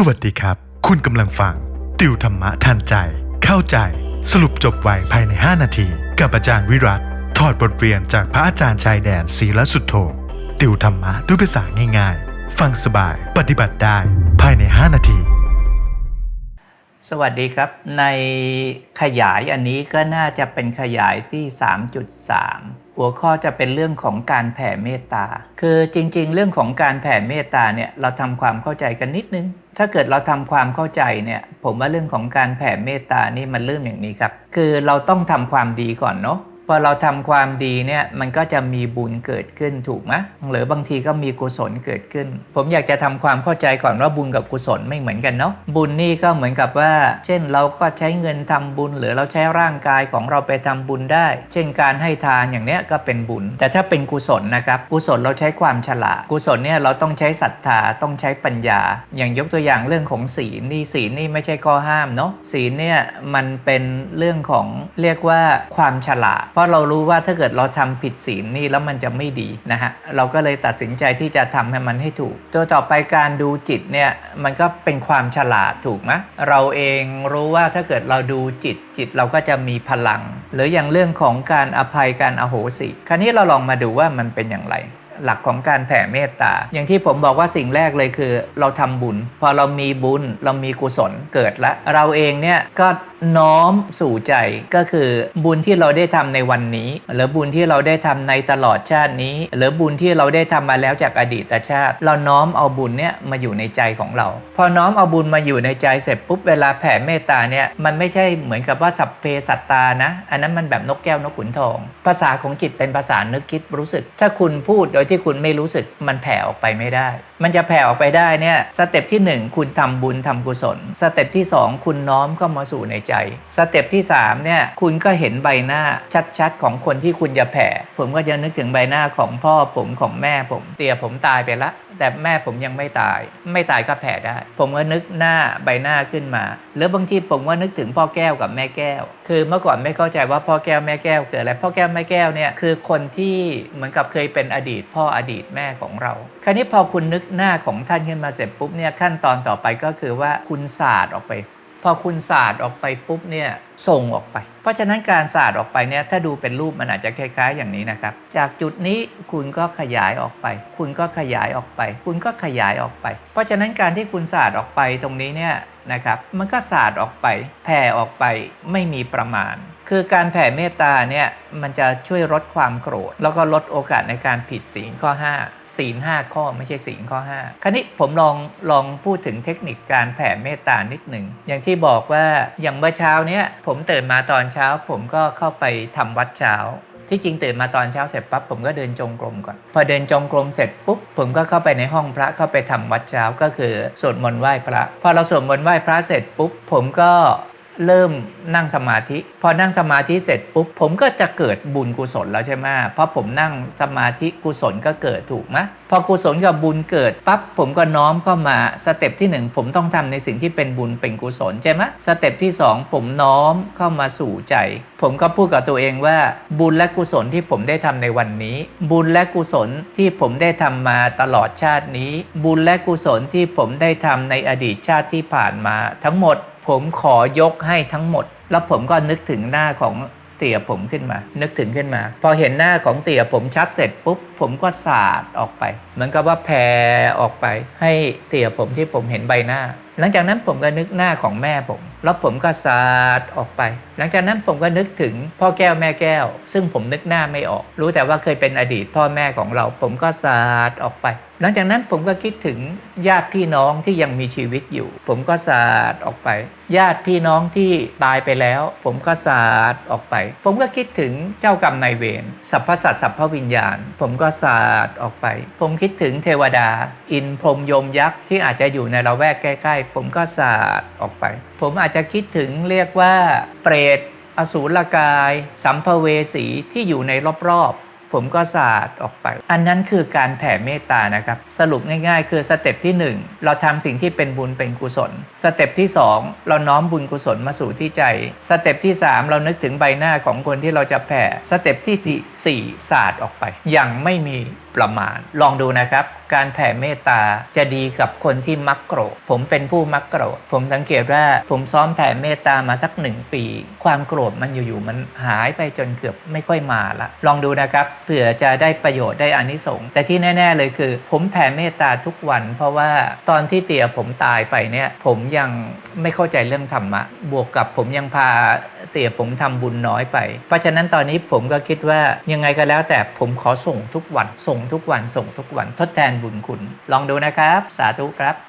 สวัสดีครับ คุณกำลังฟัง ติวธรรมะทันใจ เข้าใจ สรุปจบไวภายใน 5 นาที กับอาจารย์วิรัตถอดบทเรียนจากพระอาจารย์ชายแดนศีลสุดโทติวธรรมะด้วยภาษาง่ายๆ ฟังสบายปฏิบัติได้ภายใน 5 นาที สวัสดีครับ ในขยายอันนี้ก็น่าจะเป็นขยายที่ 3.3 หัวข้อจะเป็นเรื่องของการแผ่เมตตา คือจริงๆ เรื่องของการแผ่เมตตาเนี่ยเราทำความเข้าใจกันนิดนึง ถ้าเกิดเราทำความเข้าใจเนี่ยผมว่าเรื่องของการแผ่เมตตานี่มันเริ่มอย่างนี้ครับ คือเราต้องทำความดีก่อนเนาะ พอเราทำความดีเนี่ยมันก็จะมีบุญเกิดขึ้นถูกไหมหรือบางทีก็มีกุศลเกิดขึ้น ผมอยากจะทำความเข้าใจก่อนว่าบุญกับกุศลไม่เหมือนกันเนาะบุญนี่ก็เหมือนกับว่า เช่นเราก็ใช้เงินทำบุญ หรือเราใช้ร่างกายของเราไปทำบุญได้ เช่นการให้ทานอย่างเนี้ยก็เป็นบุญ แต่ถ้าเป็นกุศลนะครับกุศลเราใช้ความฉลาดกุศลเนี่ยเราต้องใช้ศรัทธาต้องใช้ปัญญา อย่างยกตัวอย่างเรื่องของศีลนี่ศีลนี่ไม่ใช่ข้อห้ามเนาะศีลเนี่ยมันเป็นเรื่องของเรียกว่าความฉลาดราะเรารู้ว่าถ้าเกิดเราทำผิดศีลนี่แล้วมันจะไม่ดีนะฮะเราก็เลยตัดสินใจที่จะทำให้มันให้ถูก ตัวต่อไปการดูจิตเนี่ยมันก็เป็นความฉลาดถูกไหมเราเองรู้ว่าถ้าเกิดเราดูจิตจิตเราก็จะมีพลัง หรืออย่างเรื่องของการอภัยการอโหสิคราวนี้เราลองมาดูว่ามันเป็นอย่างไร หลักของการแผ่เมตตา อย่างที่ผมบอกว่าสิ่งแรกเลยคือ เราทำบุญ พอเรามีบุญเรามีกุศลเกิดละเราเองเนี่ยก็น้อมสู่ใจก็คือบุญที่เราได้ทำในวันนี้ หรือบุญที่เราได้ทำในตลอดชาตินี้ หรือบุญที่เราได้ทำมาแล้วจากอดีตชาติ เราน้อมเอาบุญเนี่ยมาอยู่ในใจของเรา พอน้อมเอาบุญมาอยู่ในใจเสร็จปุ๊บเวลาแผ่เมตตาเนี่ยมันไม่ใช่เหมือนกับว่าสัพเพสัตตานะ อันนั้นมันแบบนกแก้วนกขุนทอง ภาษาของจิตเป็นภาษานึกคิดรู้สึก ถ้าคุณพูดโดยที่คุณไม่รู้สึกมันแผ่ออกไปไม่ได้ มันจะแผ่ออกไปได้เนี่ยสเต็ปที่ 1 คุณทำบุญทำกุศล สเต็ปที่ 2 คุณน้อมเข้ามาสู่ในใจ สเต็ปที่3เนี่ยคุณก็เห็นใบหน้าชัดๆ ของคนที่คุณจะแผ่ ผมก็จะนึกถึงใบหน้าของพ่อผมของแม่ผมเตี่ยผมตายไปละแต่แม่ผมยังไม่ตาย ไม่ตายก็แผ่ได้ ผมก็นึกหน้าใบหน้าขึ้นมา หรือบางทีผมก็นึกถึงพ่อแก้วกับแม่แก้ว คือเมื่อก่อนไม่เข้าใจว่าพ่อแก้วแม่แก้วคืออะไรพ่อแก้วแม่แก้วเนี่ยคือคนที่เหมือนกับเคยเป็นอดีตพ่ออดีตแม่ของเรา คราวนี้พอคุณนึกหน้าของท่านขึ้นมาเสร็จปุ๊บเนี่ยขั้นตอนต่อไปก็คือว่าคุณศาสตร์ออกไป พอคุณศาสตร์ออกไปปุ๊บเนี่ยส่งออกไป เพราะฉะนั้นการศาสตร์ออกไปเนี่ยถ้าดูเป็นรูปมันอาจจะคล้ายๆ อย่างนี้นะครับ จากจุดนี้คุณก็ขยายออกไป คุณก็ขยายออกไป คุณก็ขยายออกไป เพราะฉะนั้นการที่คุณศาสตร์ออกไปตรงนี้เนี่ยนะครับมันก็ศาสตร์ออกไปแผ่ออกไปไม่มีประมาณ คือการแผ่เมตตาเนี่ยมันจะช่วยลดความโกรธ แล้วก็ลดโอกาสในการผิดศีลข้อ 5 ศีล 5 ข้อไม่ใช่ศีลข้อ 5 คราวนี้ผมลองลองพูดถึงเทคนิคการแผ่เมตตานิดหนึ่ง อย่างที่บอกว่าอย่างเมื่อเช้าเนี้ยผมตื่นมาตอนเช้า ผมก็เข้าไปทำวัดเช้าที่จริงตื่นมาตอนเช้าเสร็จปั๊บผมก็เดินจงกรมก่อน พอเดินจงกรมเสร็จปุ๊บผมก็เข้าไปในห้องพระเข้าไปทำวัดเช้าก็คือสวดมนต์ไหว้พระ พอเราสวดมนต์ไหว้พระเสร็จปุ๊บผมก็ เริ่มนั่งสมาธิ พอนั่งสมาธิเสร็จปุ๊บ ผมก็จะเกิดบุญกุศลแล้วใช่ไหมเพราะผมนั่งสมาธิกุศลก็เกิดถูกไหมพอกุศลกับบุญเกิดปั๊บผมก็น้อมเข้ามาสเต็ปที่หนึ่งผมต้องทำในสิ่งที่เป็นบุญเป็นกุศลใช่ไหมสเต็ปที่สองผมน้อมเข้ามาสู่ใจ ผมก็พูดกับตัวเองว่าบุญและกุศลที่ผมได้ทำในวันนี้ บุญและกุศลที่ผมได้ทำมาตลอดชาตินี้ บุญและกุศลที่ผมได้ทำในอดีตชาติที่ผ่านมาทั้งหมด ผมขอยกให้ทั้งหมด แล้วผมก็นึกถึงหน้าของเตี่ยผมขึ้นมา นึกถึงขึ้นมา พอเห็นหน้าของเตี่ยผมชัดเสร็จปุ๊บ ผมก็สาดออกไป เหมือนกับว่าแผ่ออกไป ให้เตี่ยผมที่ผมเห็นใบหน้า หลังจากนั้นผมก็นึกหน้าของแม่ผม แล้วผมก็สาดออกไป หลังจากนั้นผมก็นึกถึงพ่อแก้วแม่แก้ว ซึ่งผมนึกหน้าไม่ออก รู้แต่ว่าเคยเป็นอดีตพ่อแม่ของเรา ผมก็สาดออกไป หลังจากนั้นผมก็คิดถึงญาติพี่น้องที่ยังมีชีวิตอยู่ ผมก็สาดออกไป ญาติพี่น้องที่ตายไปแล้ว ผมก็สาดออกไป ผมก็คิดถึงเจ้ากรรมนายเวรสรรพสัตว์สรรพวิญญาณ ผมก็สาดออกไป ผมคิดถึงเทวดา อินพรมยมยักษ์ที่อาจจะอยู่ในละแวกใกล้ ๆ ผมก็สาดออกไป ผมอาจจะคิดถึงเรียกว่าเปรตอสูรกาย สัมภเวสีที่อยู่ในรอบๆ ผมก็สาดออกไป อันนั้นคือการแผ่เมตตานะครับ สรุปง่ายๆ คือสเต็ปที่ 1 เราทำสิ่งที่เป็นบุญเป็นกุศล สเต็ปที่ 2 เราน้อมบุญกุศลมาสู่ที่ใจ สเต็ปที่ 3 เรานึกถึงใบหน้าของคนที่เราจะแผ่ สเต็ปที่4ศาสตร์ออกไป อย่างไม่มี ประมาณลองดูนะครับ การแผ่เมตตาจะดีกับคนที่มักโกรธผมเป็นผู้มักโกรธผมสังเกตว่าผมซ้อมแผ่เมตตามาสักหนึ่งปี ความโกรธมันอยู่ๆมันหายไปจนเกือบไม่ค่อยมาละลองดูนะครับเผื่อจะได้ประโยชน์ได้อานิสงส์แต่ที่แน่ ๆเลยคือ ผมแผ่เมตตาทุกวัน เพราะว่าตอนที่เตี่ยผมตายไปเนี่ยผมยังไม่เข้าใจเรื่องธรรมะบวกกับผมยังพาเตี่ยผมทำบุญน้อยไป เพราะฉะนั้นตอนนี้ผมก็คิดว่ายังไงก็แล้วแต่ผมขอส่งทุกวันส่งทุกวันส่งทุกวันทดแทนบุญคุณ ลองดูนะครับ สาธุครับ